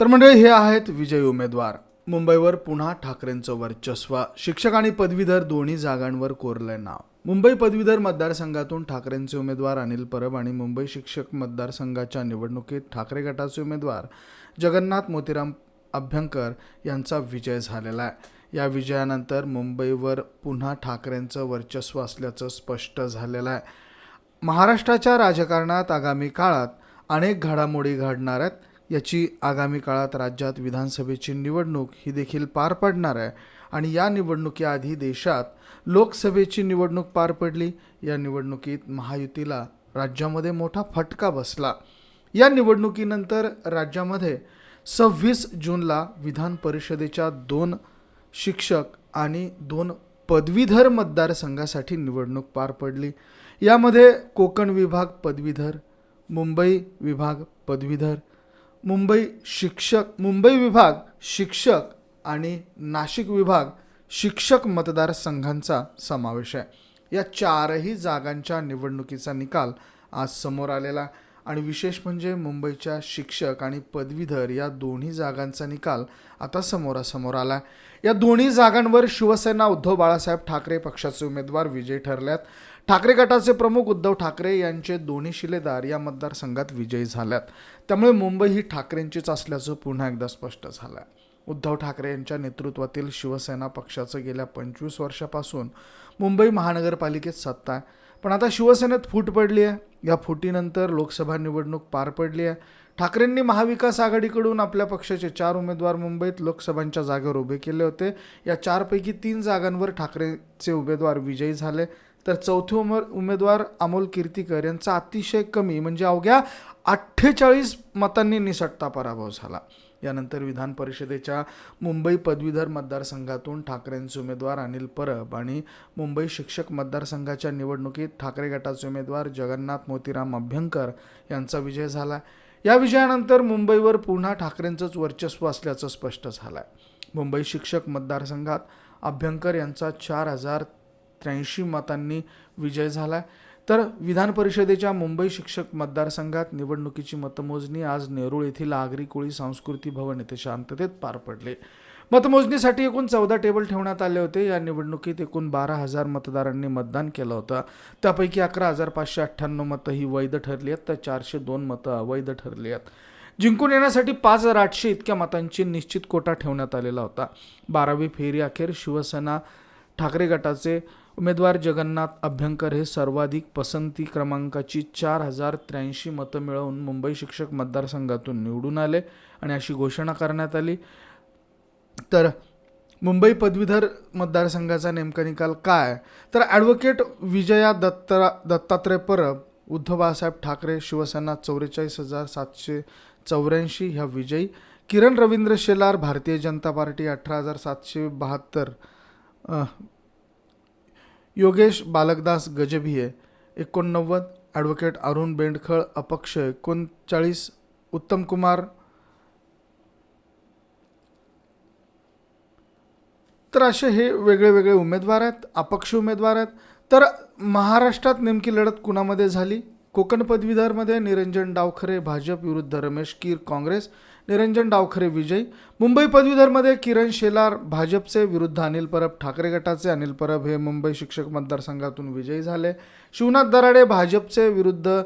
तर मंडळी हे आहेत विजयी उमेदवार. मुंबईवर पुन्हा ठाकरेंचं वर्चस्व. शिक्षक आणि पदवीधर दोन्ही जागांवर कोरलंय नाव. मुंबई पदवीधर मतदारसंघातून ठाकरेंचे उमेदवार अनिल परब आणि मुंबई शिक्षक मतदारसंघाच्या निवडणुकीत ठाकरे गटाचे उमेदवार जगन्नाथ मोतीराम अभ्यंकर यांचा विजय झालेला आहे. या विजयानंतर मुंबईवर पुन्हा ठाकरेंचं वर्चस्व असल्याचं स्पष्ट झालेलं आहे. महाराष्ट्राच्या राजकारणात आगामी काळात अनेक घडामोडी घडणार आहेत. याची आगामी काळात राज्यात विधानसभेची निवडणूक ही देखील पार पडणार आहे. आणि या निवडणुकीआधी देशात लोकसभेची निवडणूक पार पडली. या निवडणुकीत महायुतीला राज्यामध्ये मोठा फटका बसला. या निवडणुकीनंतर राज्यामध्ये सव्वीस जूनला विधान परिषदेच्या दोन शिक्षक आणि दोन पदवीधर मतदारसंघासाठी निवडणूक पार पडली. यामध्ये कोकण विभाग पदवीधर मुंबई विभाग पदवीधर मुंबई शिक्षक मुंबई विभाग शिक्षक आणि नाशिक विभाग शिक्षक मतदारसंघांचा समावेश आहे. या चारही जागांच्या निवडणुकीचा निकाल आज समोर आलेला. आणि विशेष म्हणजे मुंबईच्या शिक्षक आणि पदवीधर या दोन्ही जागांचा निकाल आता समोरासमोर आला या दोन्ही जागांवर शिवसेना उद्धव बाळासाहेब ठाकरे पक्षाचे उमेदवार विजय ठरल्यात. ठाकरे गटाचे प्रमुख उद्धव ठाकरे यांचे दोन्ही शिलेदार या मतदारसंघात विजयी झाल्यात. त्यामुळे मुंबई ही ठाकरेंचीच असल्याचं पुन्हा एकदा स्पष्ट झालं आहे उद्धव ठाकरे यांच्या नेतृत्वातील शिवसेना पक्षाचं गेल्या पंचवीस वर्षापासून मुंबई महानगरपालिकेत सत्ता आहे. पण आता शिवसेनेत फूट पडली आहे. या फुटीनंतर लोकसभा निवडणूक पार पडली आहे. ठाकरेंनी महाविकास आघाडीकडून आपल्या पक्षाचे चार उमेदवार मुंबईत लोकसभांच्या जागेवर उभे केले होते. या चारपैकी तीन जागांवर ठाकरेचे उमेदवार विजयी झाले. तर चौथे उमर उमेदवार अमोल कीर्तीकर यांचा अतिशय कमी म्हणजे अवघ्या अठ्ठेचाळीस मतांनी निसटता पराभव झाला. यानंतर विधान परिषदेच्या मुंबई पदवीधर मतदारसंघातून ठाकरेंचे उमेदवार अनिल परब आणि मुंबई शिक्षक मतदारसंघाच्या निवडणुकीत ठाकरे गटाचे उमेदवार जगन्नाथ मोतीराम अभ्यंकर यांचा विजय झाला. या विजयानंतर मुंबईवर पुन्हा ठाकरेंचंच वर्चस्व असल्याचं स्पष्ट झालं आहे मुंबई शिक्षक मतदारसंघात अभ्यंकर यांचा चार हजार त्र्याऐंशी मतांनी विजय झाला आहे तर विधान परिषदेच्या मुंबई शिक्षक मतदारसंघात निवडणुकीची मतमोजणी आज नेरूळ येथील आगरी कोळी सांस्कृती भवन येथे शांततेत पार पडले. मतमोजणीसाठी एकूण चौदा टेबल ठेवण्यात आले होते. या निवडणुकीत एकूण बारा हजार मतदारांनी मतदान केलं होतं. त्यापैकी अकरा हजार पाचशे अठ्ठ्याण्णव मतं ही वैध ठरली आहेत तर चारशे दोन मतं अवैध ठरली आहेत. जिंकून येण्यासाठी पाच हजार आठशे इतक्या मतांची निश्चित कोटा ठेवण्यात आलेला होता. बारावी फेरी अखेर शिवसेना ठाकरे गटाचे उमेदवार जगन्नाथ अभ्यंकर हे सर्वाधिक पसंती क्रमांकाची चार हजार त्र्याऐंशी मतं मिळवून मुंबई शिक्षक मतदारसंघातून निवडून आले आणि अशी घोषणा करण्यात आली. तर मुंबई पदवीधर मतदारसंघाचा नेमका निकाल काय? तर ॲडव्होकेट विजया दत्ता दत्तात्रय परब उद्धव बाळासाहेब ठाकरे शिवसेना चौवेचाळीस हजार सातशे चौऱ्याऐंशी ह्या विजयी. किरण रवींद्र शेलार भारतीय जनता पार्टी अठरा हजार सातशे बहात्तर योगेश बालकदास गजभिये एकोणनव्वद ॲडव्होकेट अरुण बेंडखळ अपक्ष एकोणचाळीस उत्तम कुमार. तर असे हे वेगळे वेगळे उमेदवार आहेत अपक्ष उमेदवार आहेत. तर महाराष्ट्रात नेमकी लढत कुणामध्ये झाली? कोकण पदवीधरमध्ये निरंजन डावखरे भाजप विरुद्ध रमेश कीर काँग्रेस. निरंजन डावखरे विजयी. मुंबई पदवीधरमध्ये किरण शेलार भाजपचे विरुद्ध अनिल परब ठाकरे गटाचे. अनिल परब हे मुंबई शिक्षक मतदारसंघातून विजयी झाले. शिवनाथ दराडे भाजपचे विरुद्ध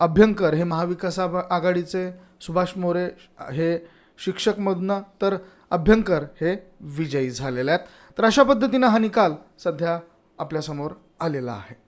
अभ्यंकर हे महाविकास आघाडीचे. सुभाष मोरे हे शिक्षकमधनं तर अभ्यंकर हे विजयी झालेले आहेत. तर अशा पद्धतीनं हा निकाल सध्या आपल्यासमोर आलेला आहे.